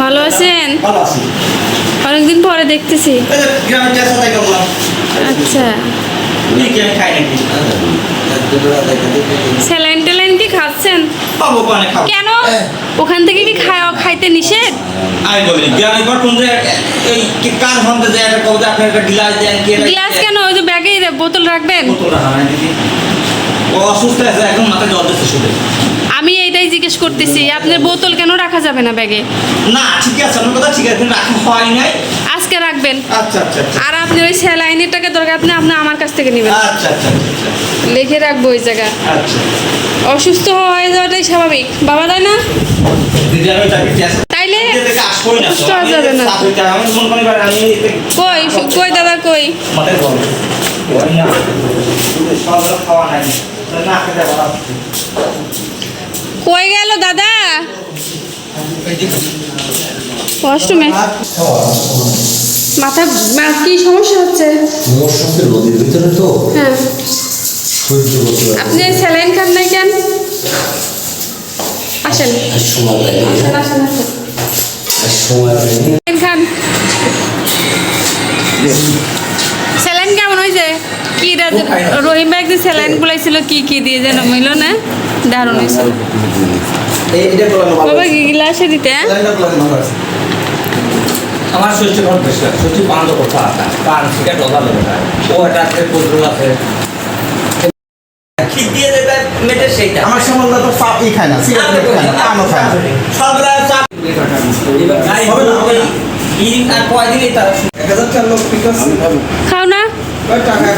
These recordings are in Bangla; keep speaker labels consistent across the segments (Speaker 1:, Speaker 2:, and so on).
Speaker 1: ভালো
Speaker 2: আছেন
Speaker 1: ভালো আছি
Speaker 2: অনেকদিন পরে দেখতেছি আচ্ছা স্যালাইন ট্যালাইন কি খাচ্ছেন
Speaker 1: কোনে
Speaker 2: কেন ওখান থেকে কি খাওয়া খাইতে নিষেধ?
Speaker 1: আমি বলি যে এই কি কার ফোনতে যে একটা গ্লাস দেন কি
Speaker 2: গ্লাস কেন? ওই যে ব্যাগে বোতল রাখবেন।
Speaker 1: বোতল? ও অসুস্থ আছে এখন মাথায় জল দিচ্ছে শুধু।
Speaker 2: আমি এইটাই জিজ্ঞেস করতেছি আপনার বোতল কেন রাখা যাবে না ব্যাগে?
Speaker 1: না ঠিক আছে কথা ঠিক আছে রাখা হয় নাই।
Speaker 2: আজকে রাখবেন।
Speaker 1: আচ্ছা আচ্ছা আচ্ছা।
Speaker 2: আর আপনি ওই স্যালাইনের টাকা দরকার আপনি আপনি আমার কাছ থেকে নেবেন।
Speaker 1: আচ্ছা আচ্ছা আচ্ছা
Speaker 2: লিখে রাখব ওই জায়গা
Speaker 1: আচ্ছা।
Speaker 2: অসুস্থ হয়ে যাওয়াটাই স্বাভাবিক। বাবা তাই না? তাইলে
Speaker 1: না
Speaker 2: হওয়া যাবে না। কই কই দাদা কই? কই গেল দাদা? ওয়াশরুমে। মাথা মা- কি সমস্যা হচ্ছে?
Speaker 3: মোর নদীর ভিতরে তো।
Speaker 2: হ্যাঁ। আপনি স্যালাইন খান নাই কেন? আসেন। আসেন খান। স্যালাইন কেমন হয়েছে? কি রাজ- রহিম ভাই একদিন স্যালাইন গুলাইছিল কি কি দিয়ে যেন মিলো না? দারুণ হয়েছে। বাবা গিলাসে দিতে হ্যাঁ?
Speaker 1: আমার ষষ্ঠী ঘর বেশি ষষ্ঠী বান্ধব কথা পান সেটা ডলা দেবে ও এটা আছে পদ্রল আছে। দিয়ে দেবে মেটে সেইটা।
Speaker 4: আমার সম্বন্ধে তো পা ই খায় না সিগারেট খায় না পানও খায় না।
Speaker 1: সবরা চাপ হবে না হবে এই আর কয়দিনই তারা
Speaker 4: এক হাজার চার লোক ঠিক আছে।
Speaker 2: খাও না?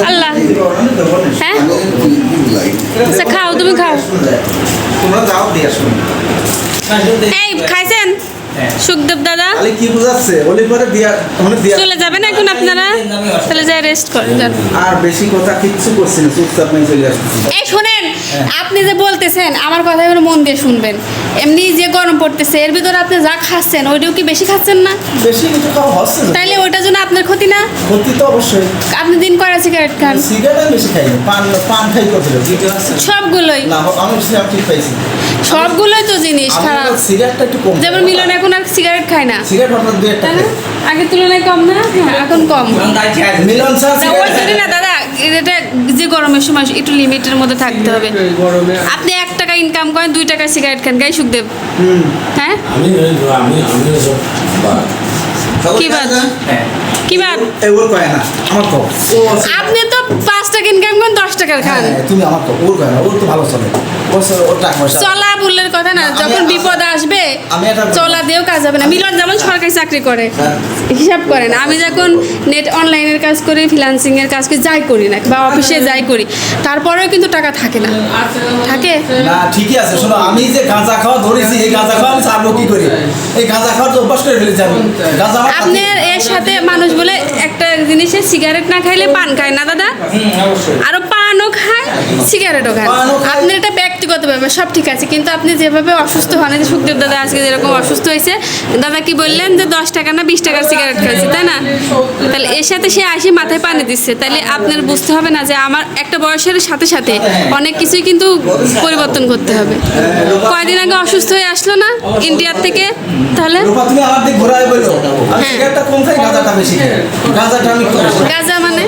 Speaker 2: আল্লাহ। হ্যাঁ? আচ্ছা খাও তুমি খাও।
Speaker 4: তোমরা যাও দিয়ে
Speaker 2: এই খাইছেন। সুখদেব দাদা?
Speaker 4: কি বুঝাচ্ছে? ওলি পরে দিয়া মানে দিয়া
Speaker 2: চলে যাবেন এখন আপনারা? তাহলে যাই রেস্ট করেন যান।
Speaker 4: আর বেশি কথা কিচ্ছু করছি না চুপচাপ নিয়ে চলে আসতেছি।
Speaker 2: এই শোনেন আপনি যে বলতেছেন আমার কথা এবার মন দিয়ে শুনবেন। এমনি যে গরম পড়তেছে এর ভিতরে আপনি যা খাচ্ছেন ওইটাও কি বেশি খাচ্ছেন না?
Speaker 4: বেশি কিছু খাওয়া হচ্ছে না।
Speaker 2: তাইলে ওইটার জন্য আপনার ক্ষতি না?
Speaker 4: ক্ষতি তো অবশ্যই।
Speaker 2: আপনি দিন কয়টা সিগারেট খান?
Speaker 4: সিগারেট বেশি খাই পান পান খাই কত
Speaker 2: সবগুলোই।
Speaker 4: না আমি সিগারেট ঠিক পাইছি।
Speaker 2: সবগুলোই তো জিনিস খারাপ।
Speaker 4: সিগারেটটা একটু কম।
Speaker 2: যেমন মিলন এখন আর সিগারেট খায় না।
Speaker 4: সিগারেট একটা
Speaker 2: আগের তুলনায় কম না? হ্যাঁ, এখন কম।
Speaker 4: মিলন স্যার
Speaker 2: না, দাদা এটা যে গরমের সময় একটু লিমিটের মধ্যে থাকতে হবে। আপনি এক টাকা ইনকাম করেন দুই টাকা সিগারেট খান গাই সুখদেব। হ্যাঁ?
Speaker 3: আমি আমি আমি
Speaker 2: কি বাদ? কি বাদ? আপনি তো পাঁচ টাকা ইনকাম করেন দশ টাকার খান।
Speaker 4: হ্যাঁ, তুমি ওর ওর তো ভালো চলে।
Speaker 2: চলা বললের কথা না যখন বিপদ আসবে চলা দিয়েও কাজ হবে না। মিলন যেমন সরকারি চাকরি করে
Speaker 4: হ্যাঁ।
Speaker 2: হিসাব করেন আমি যখন নেট অনলাইনের কাজ করি ফ্রিল্যান্সিং এর কাজ করি যাই করি না বা অফিসে যাই করি তারপরেও কিন্তু টাকা থাকে না। থাকে?
Speaker 4: না ঠিকই আছে। শোনো আমি যে গাঁজা খাওয়া ধরেছি এই গাঁজা খাওয়া আমি ছাড়বো কি করি? এই গাঁজা খাওয়ার তো অভ্যাস করে ফেলেছি আমি।
Speaker 2: আপনার এর সাথে মানুষ বলে একটা জিনিসে সিগারেট না খাইলে পান খায় না দাদা? আরও পানও খায় সিগারেটও খায়। আপনার এটা ব্যক্তিগত ব্যাপার সব ঠিক আছে কিন্তু আপনি যেভাবে অসুস্থ হন যে সুখদেব দাদা আজকে যেরকম অসুস্থ হয়েছে দাদা কি বললেন যে দশ টাকা না বিশ টাকার সিগারেট খাইছে তাই না? তাহলে এর সাথে সে আসি মাথায় পানি দিচ্ছে তাহলে আপনার বুঝতে হবে না যে আমার একটা বয়সের সাথে সাথে অনেক কিছুই কিন্তু পরিবর্তন করতে হবে। কয়দিন আগে অসুস্থ হয়ে আসলো না ইন্ডিয়ার থেকে তাহলে? হ্যাঁ। গাজা মানে?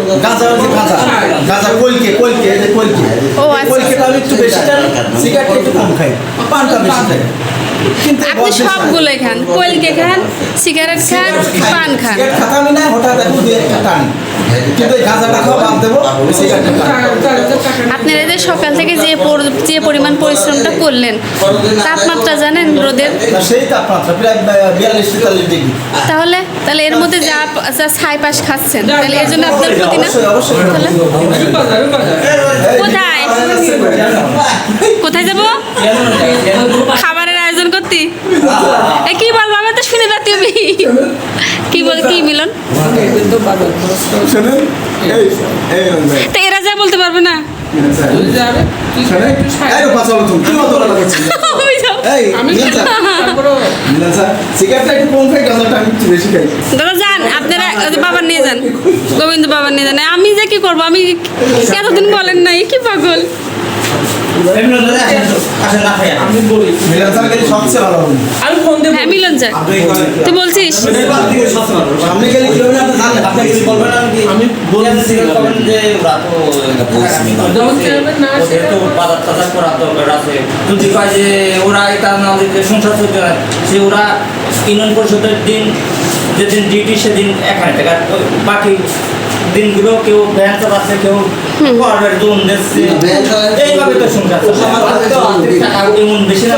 Speaker 4: গাঁজা কলকে কলকে কলকে।
Speaker 2: ও, আচ্ছা।
Speaker 4: আমি একটু বেশি খাই সিগারেটটা একটু কম খাই পানটা বেশি খাই।
Speaker 2: আপনি সবগুলোই খান কোয়েলকে খান সিগারেট খান পান খান।
Speaker 4: সিগারেট খাতা আমি না হঠাৎ এখন দুই একটা টানি। কিন্তু এই গাঁজাটা খাওয়া বাদ দেবো
Speaker 2: আপনারা যে সকাল থেকে যে যে পরিমাণ পরিশ্রমটা করলেন তাপমাত্রা জানেন রোদের?
Speaker 4: সেই তাপমাত্রা প্রায় বিয়াল্লিশ তেতাল্লিশ ডিগ্রি।
Speaker 2: তাহলে তাহলে এর মধ্যে যা যা ছাই পাশ খাচ্ছেন তাহলে এর জন্য আপনার ক্ষতি না? তাহলে কোথায়? কোথায় যাব? খাবারের আয়োজন করতি? কি বলব আমি তো শুনে যাচ্ছি আমি কি বল কি মিলন?
Speaker 4: শোনেন এই এই রঙের।
Speaker 2: তো এরা যা বলতে পারবে না।
Speaker 4: তুমি
Speaker 2: দাদা যান আপনারা বাবার নিয়ে যান। গোবিন্দ বাবার নিয়ে যান। আমি যে কি করব? আমি এতদিন বলেন নাই কি পাগল? হ্যাঁ তুই বলছিস?
Speaker 1: ওরা এটা না। সংসার চলতে সে ওরা ইউনিয়ন পরিষদের দিন যেদিন ডিউটি সেদিন এক হাজার টাকা বাকি দিনগুলো কেউ ভ্যান চালাচ্ছে কেউ পাওয়ার জোন দিচ্ছে এইভাবে তো সংসার এমন বেশি না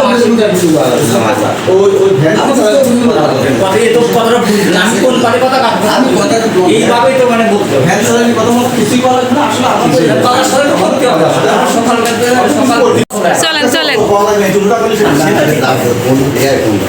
Speaker 1: আমি কোন পারে কথা এইভাবেই তো মানে বলতে
Speaker 4: ভ্যান চালানি কথা কিছুই বলা না আসলে আমাদের
Speaker 1: তাদের সাথে তো করতে হবে সকাল সকাল
Speaker 2: চলেন